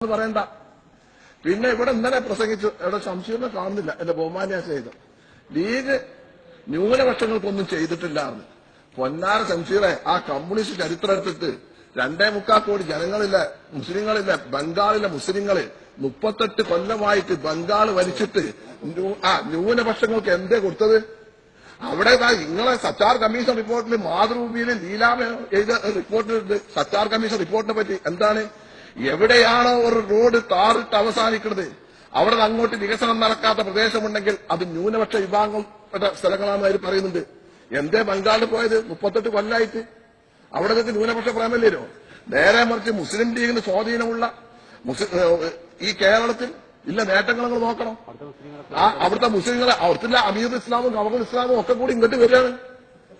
എന്ന് പറയണ്ട. പിന്നെ ഇവിടെ ഇന്നലെ പ്രസംഗിച്ചു ഇവിടെ ശംശീറിനെ കാണുന്നില്ല എന്റെ ബഹുമാനിയാ ചെയ്തു ലീഗ് ന്യൂനപക്ഷങ്ങൾക്കൊന്നും ചെയ്തിട്ടില്ലായിരുന്നു പൊന്നാര ശംശീറെ ആ കമ്മ്യൂണിസ്റ്റ് ചരിത്രം എടുത്തിട്ട് രണ്ടേ മുക്കാൽ കോടി ജനങ്ങളിലെ മുസ്ലിങ്ങളിലെ ബംഗാളിലെ മുസ്ലിങ്ങൾ മുപ്പത്തെട്ട് കൊല്ലമായിട്ട് ബംഗാൾ വലിച്ചിട്ട് ആ ന്യൂനപക്ഷങ്ങൾക്ക് എന്തേ കൊടുത്തത്? അവിടെ നിങ്ങളെ സച്ചാർ കമ്മീഷൻ റിപ്പോർട്ടിൽ മാതൃഭൂമിയിൽ ലീലാമ എഴുതിയ റിപ്പോർട്ടിലുണ്ട് സച്ചാർ കമ്മീഷൻ റിപ്പോർട്ടിനെ പറ്റി എന്താണ്? എവിടെയാണോ ഒരു റോഡ് താറിട്ട് അവസാനിക്കുന്നത് അവിടെ നിന്ന് അങ്ങോട്ട് വികസനം നടക്കാത്ത പ്രദേശമുണ്ടെങ്കിൽ അത് ന്യൂനപക്ഷ വിഭാഗങ്ങൾപ്പെട്ട സ്ഥലങ്ങളാണെന്ന് അവർ പറയുന്നുണ്ട്. എന്തേ ബംഗാളിൽ പോയത്? മുപ്പത്തെട്ട് കൊല്ലായിട്ട്. അവിടെ നിങ്ങൾക്ക് ന്യൂനപക്ഷ പ്രേമല്ലേനോ നേരെ മറിച്ച് മുസ്ലിം ലീഗിന് സ്വാധീനമുള്ള ഈ കേരളത്തിൽ ഇല്ല നേട്ടങ്ങൾ നിങ്ങൾ നോക്കണം. ആ അവിടുത്തെ മുസ്ലിങ്ങളെ അവിടുത്തെ അമീർ ഇസ്ലാമും കമകൾ ഇസ്ലാമും ഒക്കെ കൂടി ഇങ്ങോട്ട് വരികയാണ്.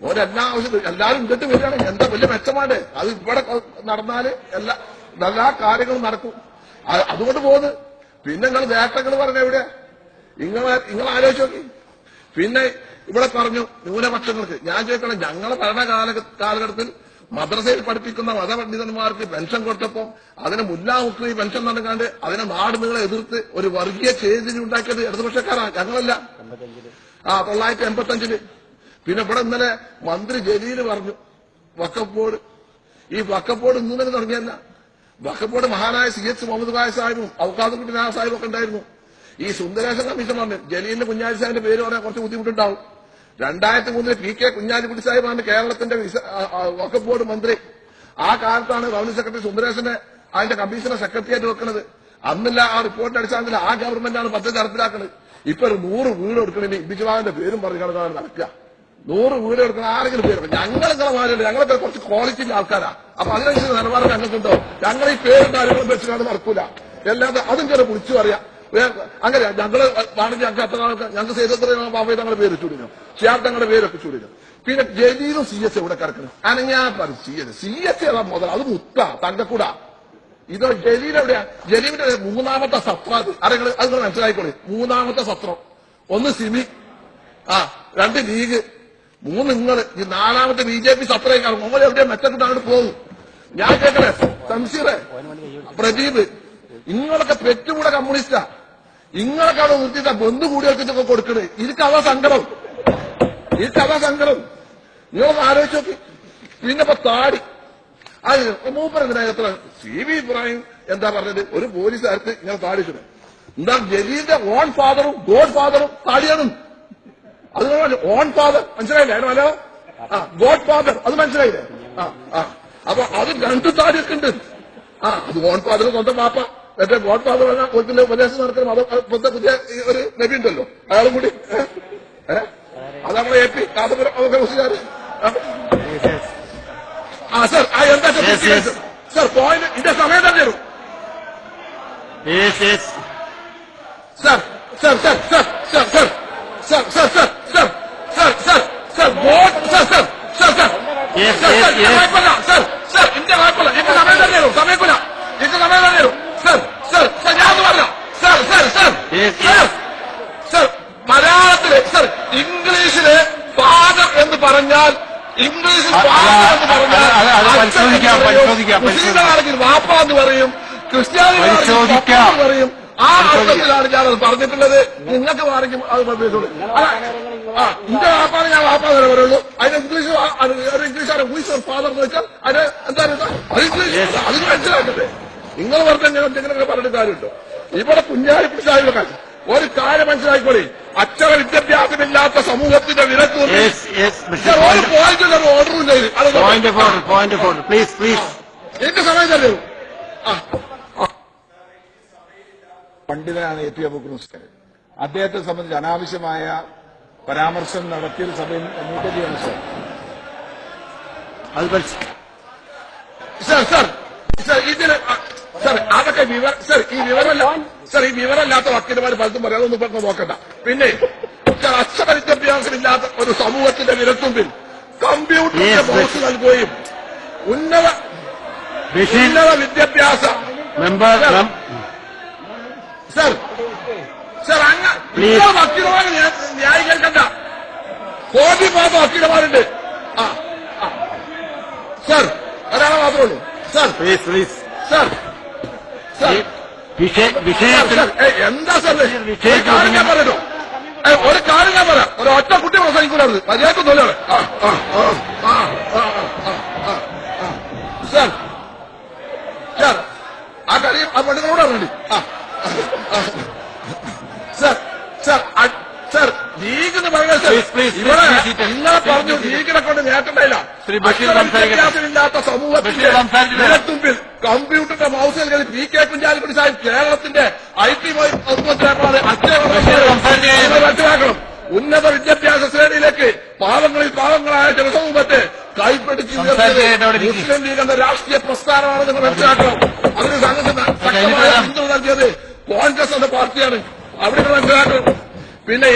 ഓരെല്ലാ ആവശ്യത്തിൽ എല്ലാവരും ഇങ്ങോട്ട് വരികയാണ്. എന്താ വലിയ മെച്ചമാണ് അത് ഇവിടെ നടന്നാൽ എല്ലാ എല്ലാ കാര്യങ്ങളും നടക്കും. അതുകൊണ്ട് പോകുന്നു. പിന്നെ നിങ്ങൾ നേട്ടങ്ങൾ പറഞ്ഞ എവിടെ? നിങ്ങൾ നിങ്ങൾ ആലോചിച്ച് നോക്കി. പിന്നെ ഇവിടെ പറഞ്ഞു ന്യൂനപക്ഷങ്ങൾക്ക്. ഞാൻ ചോദിക്കണം ഞങ്ങളെ ഭരണകാല കാലഘട്ടത്തിൽ മദ്രസയിൽ പഠിപ്പിക്കുന്ന മതപണ്ഡിതന്മാർക്ക് പെൻഷൻ കൊടുത്തപ്പോൾ അതിന് മുല്ലാ മുക്രി പെൻഷൻ നടക്കാണ്ട് അതിനെ നാട് നിങ്ങളെ എതിർത്ത് ഒരു വർഗീയ ചേതി ഉണ്ടാക്കിയത് ഇടതുപക്ഷക്കാരാണ് ഞങ്ങളല്ല. ആ തൊള്ളായിരത്തി എൺപത്തി അഞ്ചിൽ പിന്നെ ഇവിടെ ഇന്നലെ മന്ത്രി ജലീൽ പറഞ്ഞു വക്കപ്പോട്. ഈ വക്കപ്പോട് ഇന്നലെ തുടങ്ങിയല്ല. വക്കപ്പോട് മഹാനായ സി എച്ച് മുഹമ്മദ് ഖായ സാഹിബും ഔക്കാദുക്കുട്ടി നായ സാഹിബും ഒക്കെ ഉണ്ടായിരുന്നു. ഈ സുന്ദരേശൻ കമ്മീഷൻ പറഞ്ഞു ജലീലിന്റെ കുഞ്ഞാലി സാഹിബിന്റെ പേര് പറയാൻ കുറച്ച് ബുദ്ധിമുട്ടുണ്ടാവും. രണ്ടായിരത്തി മൂന്നിൽ പി കെ കുഞ്ഞാലിക്കുട്ടി സാഹിബാണ് കേരളത്തിന്റെ ബോർഡ് മന്ത്രി. ആ കാലത്താണ് റവന്യൂ സെക്രട്ടറി സുന്ദരേശനെ അതിന്റെ കമ്മീഷനെ സെക്രട്ടറിയായിട്ട് വെക്കുന്നത് അന്നില്ല ആ റിപ്പോർട്ട് അടിച്ചാൽ ആ ഗവൺമെന്റാണ് പദ്ധതി നടപ്പിലാക്കുന്നത് ഇപ്പൊ ഒരു നൂറ് വീട് എടുക്കണമെങ്കിൽ ഇബിജുവാന്റെ പേരും പറഞ്ഞു നടക്കുക. നൂറ് വീട് എടുക്കുന്ന ആരെങ്കിലും പേര് ഞങ്ങൾ നിങ്ങളെ മാറിയുണ്ട് പേര് കുറച്ച് ക്വാളിറ്റി ആൾക്കാരാ. അപ്പൊ അതിനനുസരിച്ച് നിലവാരം ഞങ്ങൾക്കുണ്ടോ? ഞങ്ങൾ ഈ പേരും കാര്യങ്ങളും വെച്ചിട്ടാണ് നടക്കൂല. അല്ലാതെ അതും ചില വിളിച്ചു പറയാം. അങ്ങനെ ഞങ്ങൾ വാണിജ്യ ഞങ്ങൾക്ക് അത്ര ഞങ്ങൾക്ക് സേതത്ര ബാബയെ തങ്ങളുടെ പേര് ചൂടിനു? ഷിയാബ് തങ്ങളുടെ പേരൊക്കെ ചൂടിനു? പിന്നെ ജലീലും സി എസ് എവിടെ കിടക്കണം. അനങ്ങാ പറ സി എസ് സി എസ് ഏതാ മുതൽ അത് മുത്ത തങ്കക്കൂട. ഇത് ജലീൽ എവിടെയാ? ജലീലിന്റെ മൂന്നാമത്തെ സത്ര. അറിയങ്ങൾ അത് മനസ്സിലായിക്കോളി മൂന്നാമത്തെ സത്രം. ഒന്ന് സിമി ആ രണ്ട് ലീഗ്. മൂന്ന് നിങ്ങൾ ഈ നാലാമത്തെ ബി ജെ പി സത്രയേക്കാൾ നിങ്ങൾ എവിടെ മെച്ചപ്പെട്ട് അങ്ങോട്ട് പോകും. ഞാൻ കേൾക്കണേ സംശീറെ പ്രദീപ് നിങ്ങളൊക്കെ പെറ്റുകൂടെ കമ്മ്യൂണിസ്റ്റാ. ഇങ്ങളൊക്കെ അവിടെ നിർത്തിയിട്ട ബന്ധു കൂടിയൊക്കെ കൊടുക്കണേ. ഇതൊക്കെ അവ സങ്കടം. ഇതൊക്കെ അവ സങ്കടം. നിങ്ങളൊന്ന് ആലോചിച്ച് നോക്കി. പിന്നെ ഇപ്പൊ താടി. അത് മൂപ്പർ എത്ര? സി വി ഇബ്രാഹിം എന്താ പറഞ്ഞത്? ഒരു പോലീസുകാർക്ക് ഇങ്ങനെ താടിച്ചത് എന്താ ജലീലിന്റെ ഓൺ ഫാദറും ഗോഡ് ഫാദറും താടിയാണ്. അത് ഓൺ ഫാദർ മനസ്സിലായില്ലേ? അതിന് മലയാളം ആ ഗോഡ് ഫാദർ അത് മനസ്സിലായില്ലേ? ആ ആ. അപ്പൊ അത് രണ്ട് താടിയൊക്കെ ആ അത് ഓൺ ഫാദർ സ്വന്തം പാപ്പ മറ്റേ ഗോഡ് ഫാദർ പറഞ്ഞാൽ ഒരിക്കലും ഉപദേശം നടത്തണം. അത് ഇപ്പോഴത്തെ പുതിയ ഒരു നബി ഉണ്ടല്ലോ. അയാളും കൂടി? അത് നമ്മളെ എ പി കാസപുരം ആ. സർ ആ എന്താ. സർ പോയിന്റ് ഇതിന്റെ സമയം തന്നെ തരും. Sir sir sir sir sir sir sir sir sir sir vote sir sir sir sir. വായ്പല്ല. Sir sir എന്റെ വായ്പല്ല. എന്റെ സമയം സർ സർ സർ ഞാൻ പറഞ്ഞ എന്ന് പറഞ്ഞാൽ ഇംഗ്ലീഷിൽ ഫാദർ എന്ന് പറഞ്ഞാൽ വാപ്പ എന്ന് പറയും? ക്രിസ്ത്യാനി പറയും. ആ അർത്ഥത്തിലാണ് ഞാൻ അത് പറഞ്ഞിട്ടുള്ളത്. നിങ്ങൾക്ക് മാറിക്കും അത് പ്രത്യേകിച്ചോളൂ എന്റെ വാപ്പാണ് ഞാൻ വാപ്പാ തന്നെ പറയുള്ളൂ. അതിന് ഇംഗ്ലീഷ് ഒരു ഇംഗ്ലീഷാണ്. ഹൂസ് ഫാദർ എന്ന് വെച്ചാൽ അതിന് എന്താണ് അത് ഇംഗ്ലീഷ്. അതിന് മനസ്സിലാക്കട്ടെ നിങ്ങൾ പറഞ്ഞ എന്തെങ്കിലും പറഞ്ഞിട്ട് കാര്യമുണ്ടോ? ഇവിടെ കുഞ്ഞാലി പിടിച്ചാൽ കാര്യം ഒരു കാര്യം മനസ്സിലാക്കിക്കോളി അക്ഷര വിദ്യാഭ്യാസമില്ലാത്ത സമൂഹത്തിന്റെ വിരക്ക് പോയിന്റ് പോയിന്റ് ഓർഡറും ചെയ്തു എന്റെ സമയം തരൂ. ആ പണ്ഡിതനാണ് എ പി അബൂക്കർ മുസ്ലിം അദ്ദേഹത്തെ സംബന്ധിച്ച് അനാവശ്യമായ പരാമർശം നടത്തിയ സഭയിൽ നീക്കം ചെയ്യണം സാർ? അത് സർ സർ സർ ഇതിന് അ- അതൊക്കെ വിവര സർ ഈ വിവരമല്ല സർ ഈ വിവരമില്ലാത്ത വക്കീലുമാർ പലതും പറയാം അതൊന്നും പറഞ്ഞു നോക്കണ്ട. പിന്നെ സർ അക്ഷര വിദ്യാഭ്യാസമില്ലാത്ത ഒരു സമൂഹത്തിന്റെ വിരത്തുമ്പിൽ കമ്പ്യൂട്ടറിന്റെ ബോസ്. നൽകുകയും ഉന്നത ഉന്നത വിദ്യാഭ്യാസ സാർ അങ്ങ് നിങ്ങൾ വക്കീലമാകെ ന്യായീകരിക്കണ്ട കോടതി മാത്രം വക്കീലമാരുണ്ട്. ആ സാർ ഒരാളെ മാത്രമേ ഉള്ളൂ. Sir please please sir sir വിഷയത്തിൽ എന്താ സാർ കാര്യം ഞാൻ പറയട്ടോ. ഒരു കാര്യം ഞാൻ പറയാം. ഒരു ഒറ്റ കുട്ടി പ്രസംഗിക്കൂലായിരുന്നു. മര്യാദയ്ക്ക് തോന്നിയാണ് സാർ സാർ ആ കാര്യം ആ പെണ്ണുങ്ങളോട് അറിയണ്ടി ആ. സാർ സർ സർ ലീഗ് എന്ന് പറയുന്നത് പറഞ്ഞു. ലീഗിനെ കൊണ്ട്. വിരൽത്തുമ്പിൽ കമ്പ്യൂട്ടറിന്റെ മൗസിൽ കയറി പി കെ കുഞ്ഞാലിക്കുട്ടി സാഹിബ് കേരളത്തിന്റെ ഐ ടി. മനസ്സിലാക്കണം. ഉന്നത വിദ്യാഭ്യാസ ശ്രേണിയിലേക്ക് പാവങ്ങളിൽ പാവങ്ങളായ ജനസമൂഹത്തെ കൈപ്പിടിച്ച്. മുസ്ലിം ലീഗ് എന്ന രാഷ്ട്രീയ പ്രസ്ഥാനമാണ് നിങ്ങൾ മനസ്സിലാക്കണം അതിന് സംഘത്തിന് ശക്തമായ പിന്തുണ നൽകിയത്? കോൺഗ്രസ് എന്ന പാർട്ടിയാണ്. അവിടെ നിങ്ങൾ മനസ്സിലാക്കണം പിന്നെ